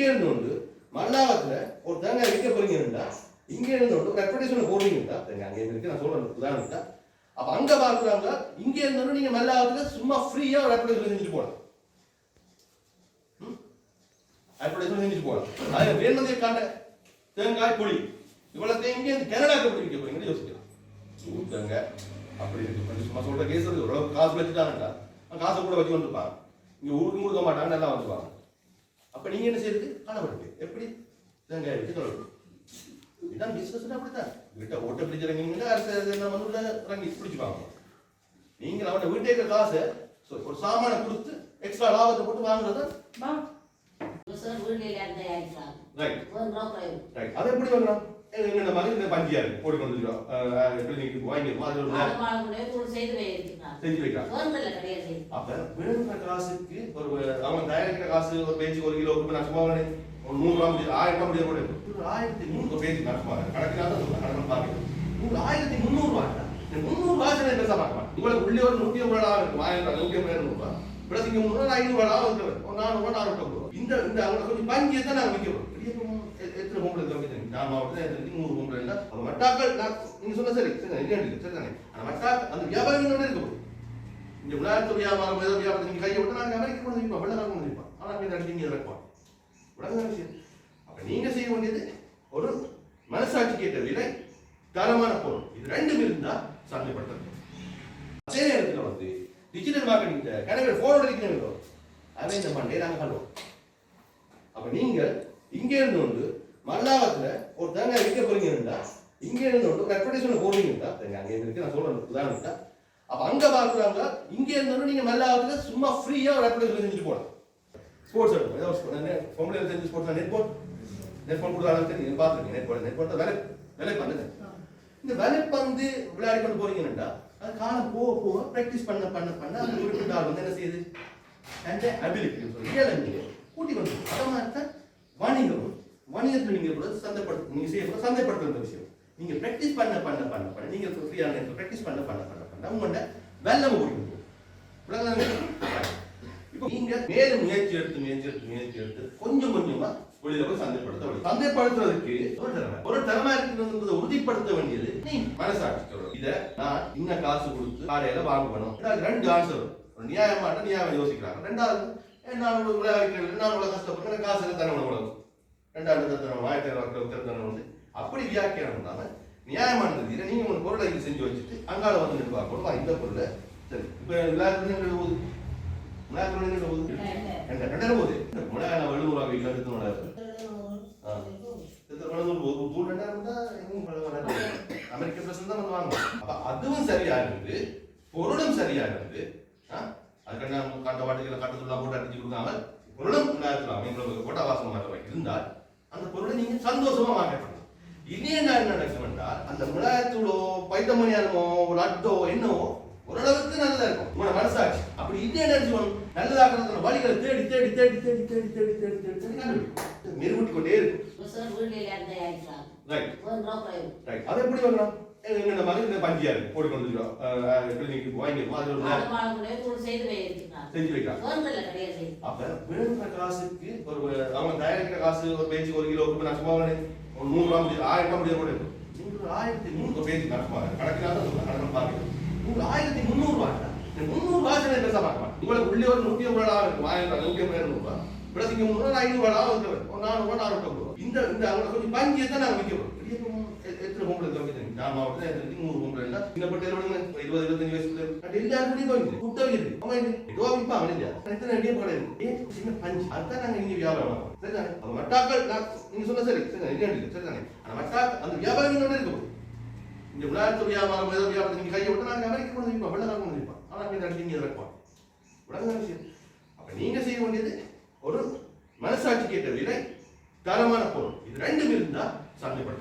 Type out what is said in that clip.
இங்க இருந்து கொண்டு மல்லாவத்துல ஒரு தேங்காய் விற்க போறீங்கன்னா இங்க இருந்து கொண்டு ஒரு அட்வர்டைஸ்மெண்ட் போடுறீங்கன்னா தேங்காய் அங்கே இருக்கு நான் சொல்கிறேன் உதாரணத்தா. அப்ப அங்க பாக்குறாங்க இங்க இருந்து நீங்கள் நீங்க மல்லாவத்துல சும்மா ஃப்ரீயா ஒரு அட்வர்டைஸ்மெண்ட் செஞ்சு போகலாம். அட்வர்டைஸ்மெண்ட் செஞ்சு போகலாம். அது வேணுமதே காட்ட தேங்காய் பொடி இவ்வளவு இங்க இருந்து கனடாக்கு எப்படி விற்க போறீங்கன்னு யோசிக்கலாம். ஊத்தங்க அப்படி இருக்கு. சும்மா சொல்ற கேஸ் இருக்கு. ஓரளவுக்கு காசு வச்சுட்டாங்கக்கா காசை கூட வச்சு வந்துருப்பாங்க இங்கே ஊருக்கு கொடுக்க மாட்டாங்க நல்லா வந்துருவாங்க அப்ப நீங்க என்ன செய்யுது காணப்படுது எப்படி? தேங்காய் வச்சு தொடரும் இதான் பிசினஸ் அப்படித்தான். வீட்டை ஓட்ட பிடிச்சிருக்கீங்க அரசு நம்ம வந்து இறங்கி பிடிச்சுப்பாங்க. நீங்க அவன் வீட்டை இருக்கிற காசை ஒரு சாமானை கொடுத்து எக்ஸ்ட்ரா லாபத்தை போட்டு வாங்குறது? ரைட் ரைட் அதை எப்படி வாங்கலாம்? எங்கட மாதிரி இந்த பஞ்சியாரு போட்டு கொண்டு வந்துடும் கிளினிக்கு வாங்கிடுவோம் அது ஒரு செஞ்சு வைக்கலாம் அப்ப காசுக்கு ஒரு அவன் தயாரிக்கிற காசு ஒரு பேஜுக்கு ஒரு கிலோ நான் சும்மா ஒரு நூறு ரூபா முடியும் ஆயிரம் ரூபா முடியும் ஒரு ஆயிரத்தி நூறு ஒரு பேஜ் நான் சும்மா கணக்கினால கணக்கு ஆயிரத்தி முந்நூறு ரூபாய் முந்நூறு ரூபாய் நான் பெருசா பார்க்கலாம் உங்களுக்கு உள்ளே ஒரு நூத்தி ஐம்பது ரூபா இருக்கும் ஆயிரம் ரூபாய் நூத்தி ஐம்பது ரூபாய் பிளஸ் இங்க முன்னாடி ஐநூறு ரூபா இருக்கு. நானூறு ரூபா ரூபாய். இந்த இந்த அவங்களுக்கு கொஞ்சம் பஞ்சு தான் நாங்கள் விற்கிறோம். எத்தனை பொம்பளை இருக்க மாவட்டத்தில் எத்தனை நூறு பொம்பளை இல்லை அவங்க மட்டாக்கள் நீங்க சொன்ன சரி சரி இல்லை சரி தானே அந்த மட்டாக்கள் அந்த வியாபாரிகளோட இருக்கும் இந்த விளையாட்டு வியாபாரம் ஏதோ வியாபாரம் நீங்கள் கையை விட்டு நாங்கள் அமெரிக்க கொண்டு வைப்போம் வெள்ளக்காரன் கொண்டு வைப்போம் ஆனால் நீங்கள் நடிச்சு இதை வைப்போம் விஷயம்? செய்ய வேண்டியது ஒரு மனசாட்சி கேட்ட விலை தரமான பொருள். இது ரெண்டும் இருந்தா சாத்தியப்படுத்துறது அதே நேரத்தில் வந்து டிஜிட்டல் மார்க்கெட்டிங் கணவர் போனோட இருக்கிறீங்களோ அதை இந்த நாங்கள் பண்ணுவோம். அப்போ நீங்கள் இங்கே இருந்து வந்து மல்லாவத்துல ஒரு தேங்காய் விற்க போறீங்கன்னா இங்கே இருந்து ஒரு அட்வர்டைஸ்மெண்ட் போடுறீங்கன்னா தேங்காய் அங்கே இருக்கு நான் சொல்றேன் உதாரணத்தா அப்போ அங்கே பார்க்குறாங்க இங்கே இருந்தாலும் நீங்கள் நீங்க சும்மா ஃப்ரீயாக ஒரு அட்வர்டைஸ்மெண்ட் செஞ்சு போகலாம். ஸ்போர்ட்ஸ் எடுக்கும் ஏதோ பொம்பளை தெரிஞ்சு sports net board net board கொடுத்தாலும் தெரியும் பார்த்துருக்கீங்க நெட் போர்ட் நெட் போர்ட் வேலை வேலை பண்ணுங்க இந்த வேலைப்பந்து விளையாடி கொண்டு போறீங்கன்னா அது காலம் போக போக ப்ராக்டிஸ் பண்ண பண்ண பண்ண அந்த குறிப்பிட்ட ஆள் வந்து என்ன செய்யுது? அண்ட் அபிலிட்டி சொல்லி கூட்டி கொண்டு அதை மாதிரி தான் வணிகம் வணிகத்தில் நீங்க கூட சந்தைப்படுத்த நீங்க செய்ய கூட சந்தைப்படுத்துற விஷயம். நீங்க ப்ராக்டிஸ் பண்ண பண்ண பண்ண பண்ண. நீங்க ஃப்ரீயான நேரத்தில் ப்ராக்டிஸ் பண்ண பண்ண பண்ண பண்ண. உங்கள்கிட்ட வெள்ளம் கூட்டி இப்போ நீங்க மேலும் முயற்சி எடுத்து முயற்சி எடுத்து முயற்சி எடுத்து கொஞ்சம் கொஞ்சமா வெளியில போய் சந்தைப்படுத்த வேண்டும். சந்தைப்படுத்துறதுக்கு ஒரு திறமை. ஒரு திறமை இருக்கிறது உறுதிப்படுத்த வேண்டியது நீ மனசாட்சி சொல்லணும். இதை நான் இன்ன காசு கொடுத்து காலையில வாங்கணும். ரெண்டு ஆன்சர் ஒரு நியாயமாட்ட நியாயம் யோசிக்கிறாங்க. ரெண்டாவது ஏ, நான் ஒரு விளையாட்டு நான் கஷ்டப்பட்டு காசு தரணும் உலகம் ரெண்டாவது தரணும் ஆயிரத்தி ஐநூறு வந்து அப்படி வியாக்கியானம் இல்லாம நியாயமானது இதை நீங்க ஒரு பொருளை இங்க செஞ்சு வச்சுட்டு அங்கால வந்து நின்று பார்க்கணும். இந்த பொருளை. சரி இப்ப விளையாட்டு ஊது விளையாட்டு ஊது ரெண்டு. ரெண்டாயிரம் போகுது. மிளகாய் நான் எழுநூறுவா வீட்டில் எடுத்து அமெரிக்க பிரசன் தான் வந்து வாங்குவோம் அப்ப அதுவும் சரியா இருந்து பொருளும் சரியா இருந்து அதுக்கு நான் காட்ட வாட்டுகளை காட்டத்துலாம் போட்டு அடிச்சு கொடுக்காம பொருளும் நேரத்தில் போட்டா வாசம் இருந்தால் அந்த பொருளை நீங்க சந்தோஷமா வாங்கப்படலாம் இனி என்ன நடக்கும் என்றால் அந்த மிளகாயத்தூளோ பைத்தமணியானமோ ஒரு அட்டோ என்னவோ ஓரளவுக்கு நல்லதா இருக்கும். உங்களோட மனசாட்சி. அப்படி இது என்ன செய்வோம் நல்லதாக்குறதுல வழிகளை தேடி தேடி தேடி தேடி தேடி தேடி தேடி தேடி தேடி கண்டுபிடிக்கும் மெருகூட்டி கொண்டே இருக்கும். ரைட் ரைட் அதை எப்படி வாங்கலாம் எங்களோட மாதிரி இந்த பஞ்சியார் போட்டுக்கொண்டு கிளினிக்கு வாங்கி செஞ்சு வைக்கலாம். அப்ப வேணுன்ற காசுக்கு ஒரு அவன் தயாரிக்கிற காசு ஒரு பேஜுக்கு ஒரு கிலோ நான் சும்மா ஒரு நூறு ரூபா முடியும் ஆயிரம் ரூபா முடியும் போட்டு ஆயிரத்தி நூறு பேஜ் கணக்கு கணக்கினால கணக்கு பாருங்க நூறு ஆயிரத்தி முந்நூறு ரூபாய் முந்நூறு ரூபாய் பெருசா பார்க்கலாம் உங்களுக்கு உள்ளே ஒரு நூத்தி ஐம்பது ரூபா இருக்கும் ஆயிரம் ரூபாய் நூத்தி ஐம்பது ரூபாய். பிரசிங்கம் ஐநூறு வேலை வந்துடுவேன் ஒரு நாலு ரூபா நாலு ரூபா இந்த இந்த அவங்க கொஞ்சம் பஞ்சு தான் நாங்கள் வைக்கிறோம் எத்தனை பொம்பளை வைக்கிறேன் நான் மாவட்டத்தில் நூறு பொம்பளை இல்லை சின்ன பட்டு இருபது இருபத்தஞ்சு வயசுல எல்லாருக்கும் வைக்கிறேன் கூட்டம் இல்லை அவன் ஏதோ விற்பான் அவன் இல்லையா எத்தனை அடியே போடாது சின்ன பஞ்சு அதுதான் நாங்கள் இங்கே வியாபாரம் சரிதானே அது மட்டாக்கள் நீங்க சொன்ன சரி சரிதானே இல்லை சரிதானே ஆனால் மட்டாக்கள் அந்த வியாபாரம் கேட்டது இல்லை தரமான பொருள். இது ரெண்டும் இருந்தால் சாத்தியப்படும்